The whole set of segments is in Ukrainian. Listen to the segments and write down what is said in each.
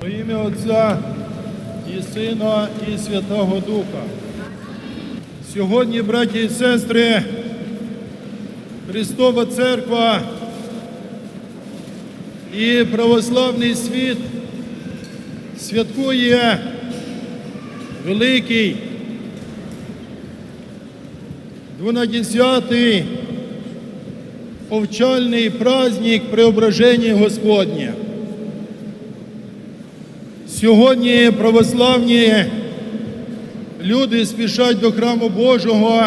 Во ім'я Отця і Сина, і Святого Духа. Сьогодні, браті і сестри, Христова Церква і православний світ святкує великий 12-й повчальний праздник Преображення Господнє. Сьогодні православні люди спішать до храму Божого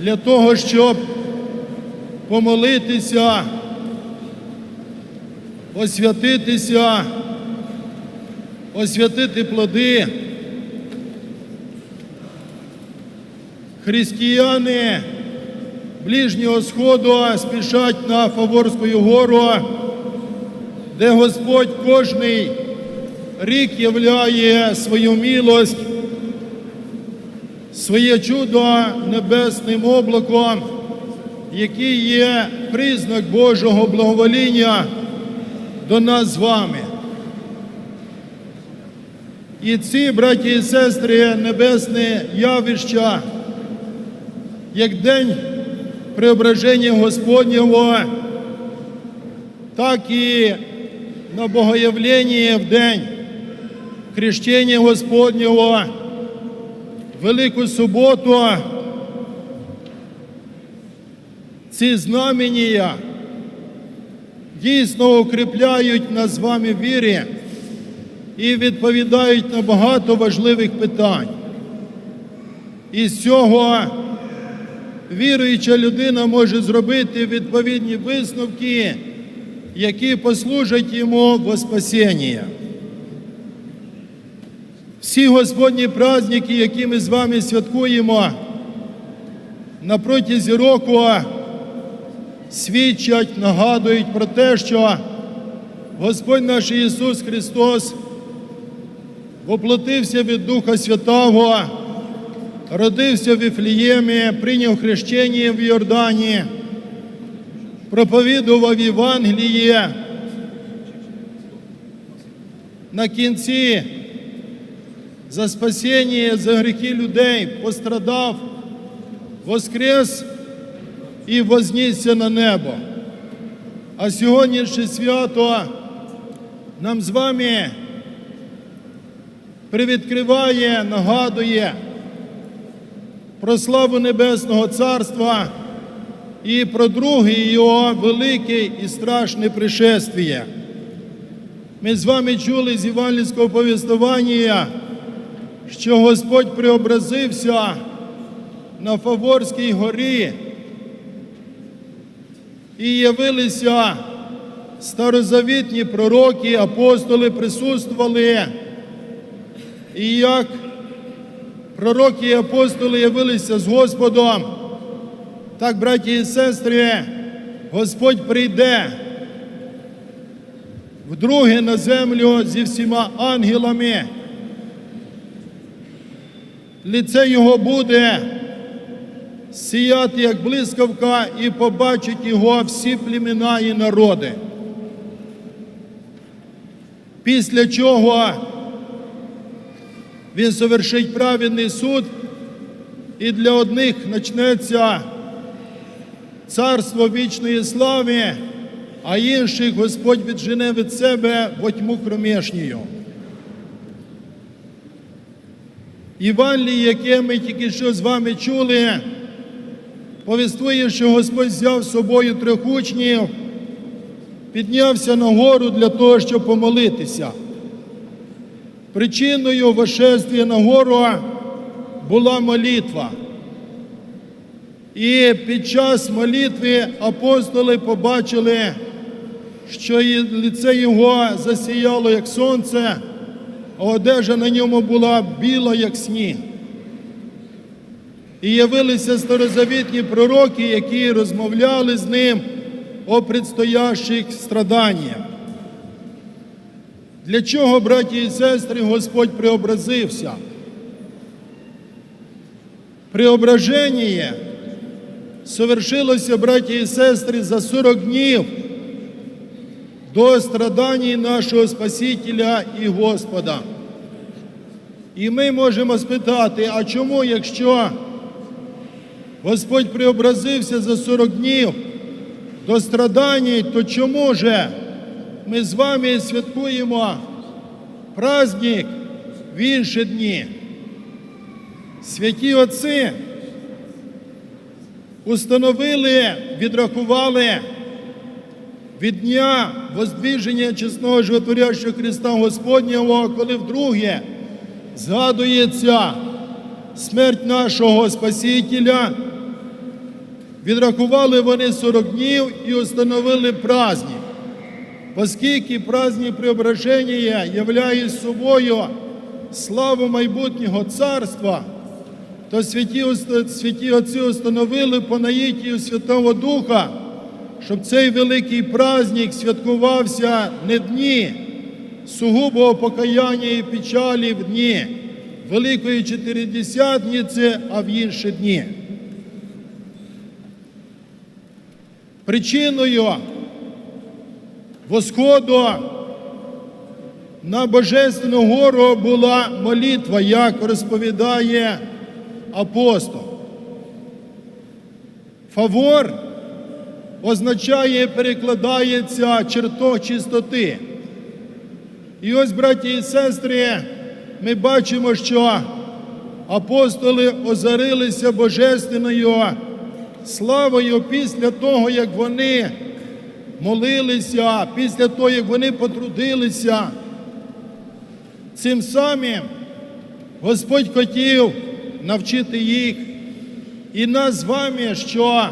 для того, щоб помолитися, освятитися, освятити плоди. Християни Ближнього Сходу спішать на Фаворську гору, де Господь кожний рік являє свою милость, своє чудо небесним облаком, який є признак Божого благовоління до нас з вами. І ці, браті і сестри, небесні явища, як день преображення Господнього, так і на Богоявлення в день хрещення Господнього, Велику суботу, ці знамення дійсно укріпляють нас з вами вірі і відповідають на багато важливих питань. І з цього віруюча людина може зробити відповідні висновки, які послужать йому во спасіння. Всі Господні праздники, які ми з вами святкуємо на протязі року, свідчать, нагадують про те, що Господь наш Ісус Христос воплотився від Духа Святого, родився в Віфліємі, прийняв хрещення в Йордані, проповідував Євангеліє. На кінці за спасіння, за гріхи людей пострадав, воскрес і вознісся на небо. А сьогоднішнє свято нам з вами привідкриває, нагадує про славу Небесного Царства і про друге його велике і страшне пришествие. Ми з вами чули з Євангельського повістування, що Господь преобразився на Фаворській горі і явилися старозавітні пророки, апостоли присутствували. І як пророки і апостоли явилися з Господом, так, браті і сестри, Господь прийде вдруге на землю зі всіма ангелами. Лице його буде сіяти, як блискавка, і побачать його всі племена і народи. Після чого він совершить праведний суд, і для одних почнеться царство вічної слави, а інших Господь віджене від себе во тьму кромешнію. Євангеліє, яке ми тільки що з вами чули, повістує, що Господь взяв з собою трьох учнів, піднявся на гору для того, щоб помолитися. Причиною вошествия на гору була молитва. І під час молитви апостоли побачили, що лице його засіяло, як сонце, а одежа на ньому була біла, як сніг. І явилися старозавітні пророки, які розмовляли з ним о предстоящих страданнях. Для чого, браті і сестри, Господь преобразився? Преображення совершилося, браті і сестри, за 40 днів до страдань нашого Спасителя і Господа. І ми можемо спитати, а чому, якщо Господь преобразився за 40 днів до страдань, то чому же ми з вами святкуємо праздник в інші дні? Святі Отці установили, відрахували від дня воздвіження чесного животворящого Христа Господнього, коли вдруге згадується смерть нашого Спасителя, відрахували вони 40 днів і установили праздник. Оскільки праздник преображення являє собою славу майбутнього царства, то святі, святі отці установили по наїтію Святого Духа, щоб цей великий праздник святкувався не дні сугубого покаяння і печалі в дні Великої Чотиридесятниці, а в інші дні. Причиною восходу на Божественну гору була молитва, як розповідає апостол. Фавор означає, перекладається чертог чистоти. І ось, браті і сестри, ми бачимо, що апостоли озарилися божественною славою після того, як вони молилися, після того, як вони потрудилися. Цим самим Господь хотів навчити їх і нас з вами, що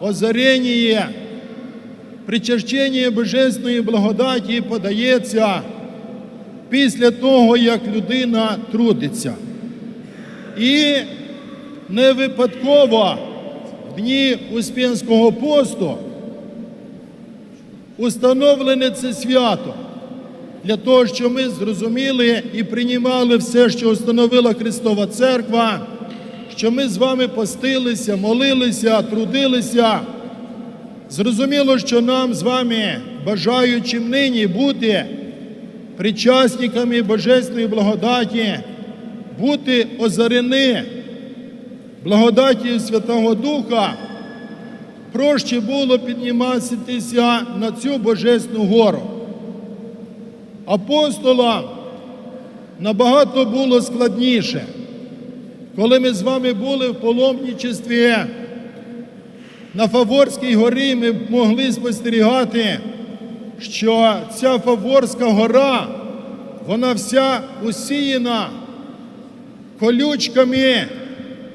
озарення, причащення божественної благодаті подається після того, як людина трудиться. І не випадково в дні Успенського посту установлене це свято для того, щоб ми зрозуміли і приймали все, що установила Христова Церква, що ми з вами постилися, молилися, трудилися. Зрозуміло, що нам з вами, бажаючим нині бути причасниками Божественної благодаті, бути озарені благодаті Святого Духа, проще було підніматися на цю Божественну гору. Апостолам набагато було складніше, коли ми з вами були в паломничестві на Фаворській горі, ми могли спостерігати, що ця Фаворська гора, вона вся усіяна колючками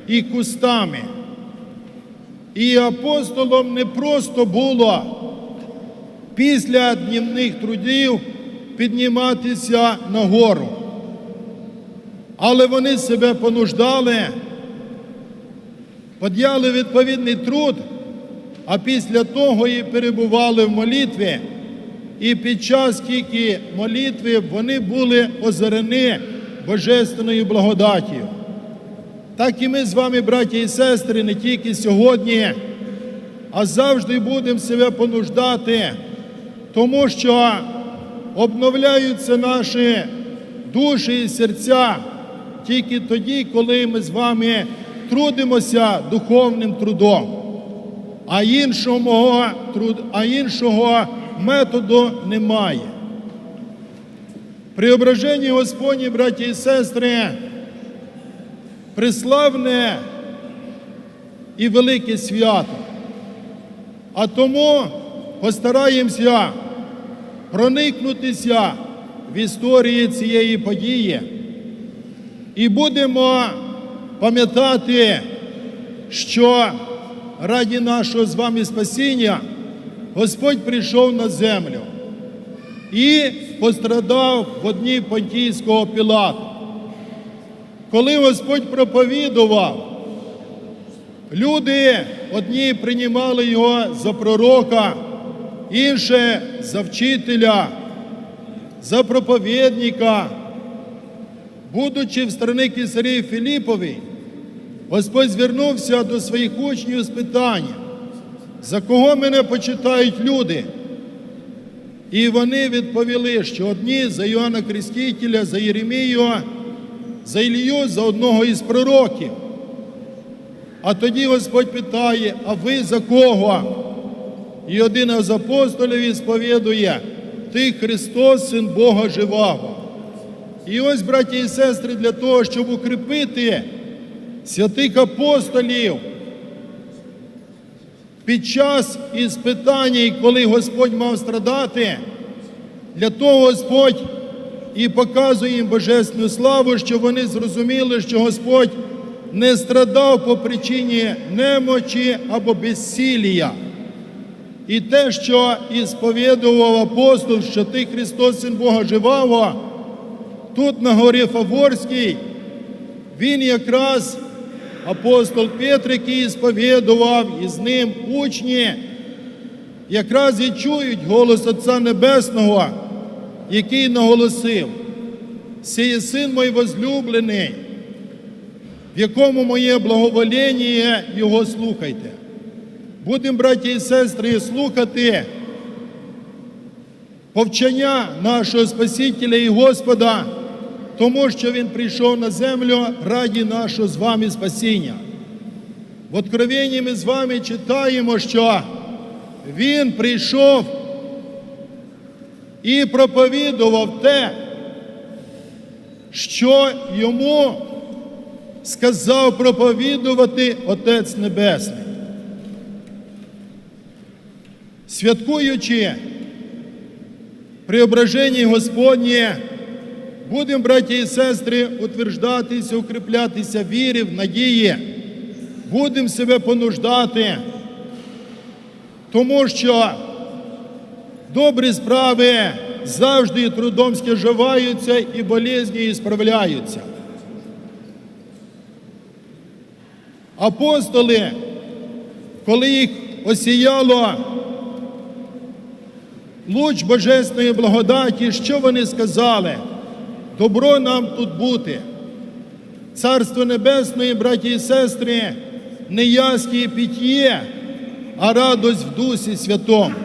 і кустами. І апостолам не просто було після днівних трудів підніматися на гору. Але вони себе понуждали, подяли відповідний труд, а після того і перебували в молитві. І під час тільки молитви вони були озарені Божественною благодаттю. Так і ми з вами, браті і сестри, не тільки сьогодні, а завжди будемо себе понуждати, тому що обновляються наші душі і серця тільки тоді, коли ми з вами трудимося духовним трудом. А іншого, а іншого методу немає. Преображення Господні, браті і сестри, приславне і велике свято. А тому постараємося проникнутися в історії цієї події і будемо пам'ятати, що раді нашого з вами спасіння Господь прийшов на землю і пострадав в одній Понтійського Пілата. Коли Господь проповідував, люди одні приймали його за пророка, інші за вчителя, за проповідника. Будучи в сторони Кесарії Філіпові, Господь звернувся до своїх учнів з питанням, за кого мене почитають люди? І вони відповіли, що одні за Йоанна Крестителя, за Єремію, за Ілію, за одного із пророків. А тоді Господь питає: а ви за кого? І один із апостолів сповідує, ти Христос, Син Бога Живого. І ось, браті і сестри, для того, щоб укріпити святих апостолів під час іспитання, коли Господь мав страдати, для того Господь і показує їм божественну славу, щоб вони зрозуміли, що Господь не страдав по причині немочі або безсілія. І те, що ісповідував апостол, що ти Христос, Син Бога Живого, тут на горі Фаворській, він якраз апостол Петр, який сповідував, і з ним учні, якраз і чують голос Отця Небесного, який наголосив, «Сій є син мій возлюблений, в якому моє благовоління, його слухайте. Будемо, браті і сестри, слухати повчання нашого Спасителя і Господа, тому що Він прийшов на землю раді нашого з вами спасіння. В Откровенні ми з вами читаємо, що Він прийшов і проповідував те, що йому сказав проповідувати Отець Небесний. Святкуючи преображення Господнє, будемо, браті і сестри, утверждатися, укріплятися вірі, в надії, будемо себе понуждати, тому що добрі справи завжди трудом стяжаваються і болезні і справляються. Апостоли, коли їх осіяло луч Божесної благодаті, що вони сказали? Добро нам тут бути. Царство Небесне, браті і сестри, не яскі питє, а радость в Дусі Святому.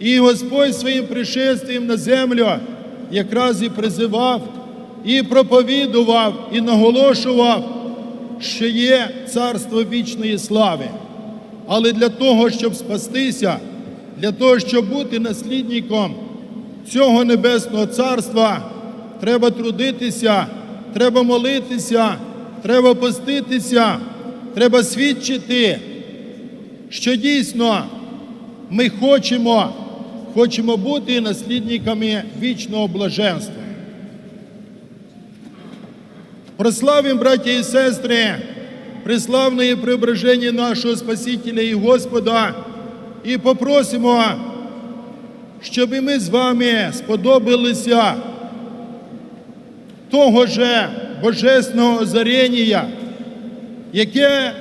І Господь своїм пришестям на землю якраз і призивав, і проповідував, і наголошував, що є царство вічної слави. Але для того, щоб спастися, для того, щоб бути наслідником цього небесного царства, треба трудитися, треба молитися, треба поститися, треба свідчити, що дійсно ми хочемо, хочемо бути наслідниками вічного блаженства. Прославимо, браття і сестри, преславне преображення нашого Спасителя і Господа, і попросимо, щоб ми з вами сподобалися того же божественного озарення, яке,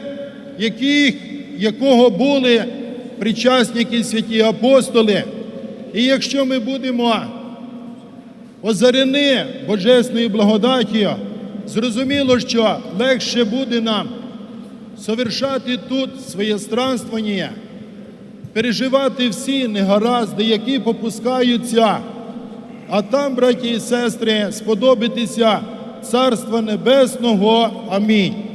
яких, якого були причасники святі апостоли. І якщо ми будемо озарені божественною благодаттю, зрозуміло, що легше буде нам совершати тут своє странствування, переживати всі негаразди, які попускаються, а там, браті і сестри, сподобитися Царства Небесного. Амінь.